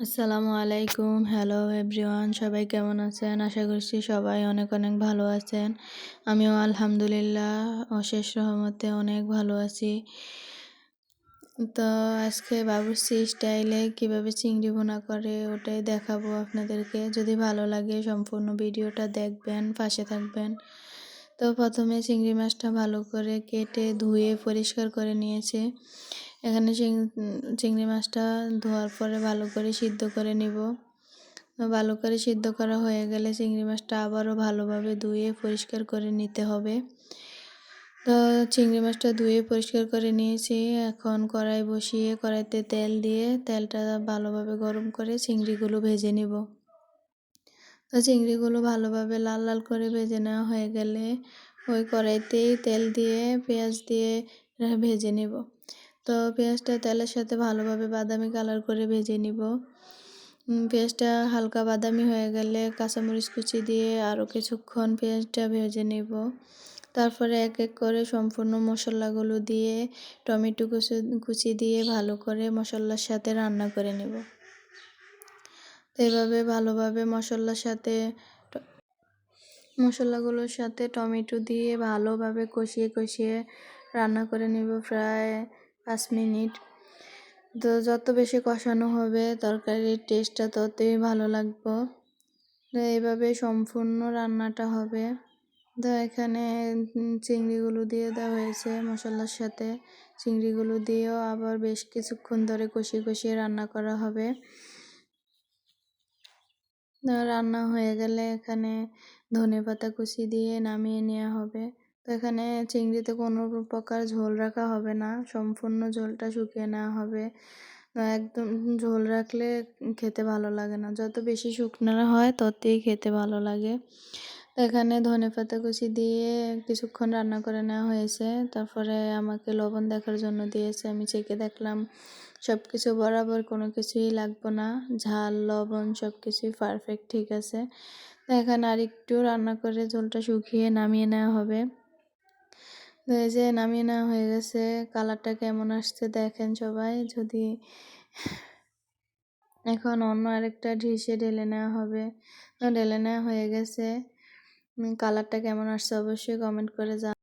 আসসালামু আলাইকুম। Hello everyone সবাই কেমন আছেন? আশা করছি সবাই অনেক অনেক ভালো আছেন। আমিও আলহামদুলিল্লাহ, অশেষ রহমতে অনেক ভালো আছি। তো আজকে বাবুর্চি স্টাইলে কীভাবে চিংড়ি ভুনা করে ওটাই দেখাবো আপনাদেরকে। যদি ভালো লাগে সম্পূর্ণ ভিডিওটা দেখবেন, পাশে থাকবেন। তো প্রথমে চিংড়ি মাছটা ভালো করে কেটে ধুয়ে পরিষ্কার করে নিয়েছে। এখানে চিংড়ি মাছটা ধোয়ার পরে ভালো করে সিদ্ধ করে নিব। ভালো করে সিদ্ধ করা হয়ে গেলে চিংড়ি মাছটা আবারও ভালোভাবে ধুয়ে পরিষ্কার করে নিতে হবে। তো চিংড়ি মাছটা ধুয়ে পরিষ্কার করে নিয়েছি। এখন কড়াই বসিয়ে কড়াইতে তেল দিয়ে তেলটা ভালোভাবে গরম করে চিংড়িগুলো ভেজে নিব। তো চিংড়িগুলো ভালোভাবে লাল লাল করে ভেজে নেওয়া হয়ে গেলে ওই কড়াইতেই তেল দিয়ে, পেঁয়াজ দিয়ে ভেজে নেব। তো পেঁয়াজটা তেলের সাথে ভালোভাবে বাদামি কালার করে ভেজে নিব। পেঁয়াজটা হালকা বাদামি হয়ে গেলে কাঁচামরিচ কুচি দিয়ে আরও কিছুক্ষণ পেঁয়াজটা ভেজে নেব। তারপরে এক এক করে সম্পূর্ণ মশলাগুলো দিয়ে টমেটো কুচি কুচি দিয়ে ভালো করে মশলার সাথে রান্না করে নেব। এভাবে ভালোভাবে মশলার সাথে মশলাগুলোর সাথে টমেটো দিয়ে ভালোভাবে কষিয়ে কষিয়ে রান্না করে নেব। প্রায় পাঁচ মিনিট। তো যত বেশি কষানো হবে তরকারির টেস্টটা ততই ভালো লাগবে। তো এইভাবে সম্পূর্ণ রান্নাটা হবে। তো এখানে চিংড়িগুলো দিয়ে দেওয়া হয়েছে মশলার সাথে। চিংড়িগুলো দিয়েও আবার বেশ কিছুক্ষণ ধরে কষিয়ে কষিয়ে রান্না করা হবে। রান্না হয়ে গেলে এখানে ধনে পাতা কুচি দিয়ে নামিয়ে নেওয়া হবে। তো এখানে চিংড়িতে কোনো প্রকার ঝোল রাখা হবে না। সম্পূর্ণ ঝোলটা শুকিয়ে নেওয়া হবে। একদম ঝোল রাখলে খেতে ভালো লাগে না। যত বেশি শুকনো হয়, ততই খেতে ভালো লাগে। এখানে ধনে পাতা কুচি দিয়ে কিছুক্ষণ রান্না করে নেওয়া হয়েছে। তারপরে আমাকে লবণ দেখার জন্য দিয়েছে। আমি চেকে দেখলাম সব কিছু বরাবর কোনো কিছুই লাগবো না। ঝাল, লবণ সব কিছুই পারফেক্ট ঠিক আছে। এখানে আর একটু রান্না করে ঝোলটা শুকিয়ে নামিয়ে নেওয়া হবে। এই যে নামিয়ে নেওয়া হয়ে গেছে। কালারটা কেমন আসছে দেখেন সবাই। যদি এখন অন্য আরেকটা ঢিসে ঢেলে নেওয়া হবে। ঢেলে নেওয়া হয়ে গেছে। কালারটা কেমন আসছে অবশ্যই কমেন্ট করে জান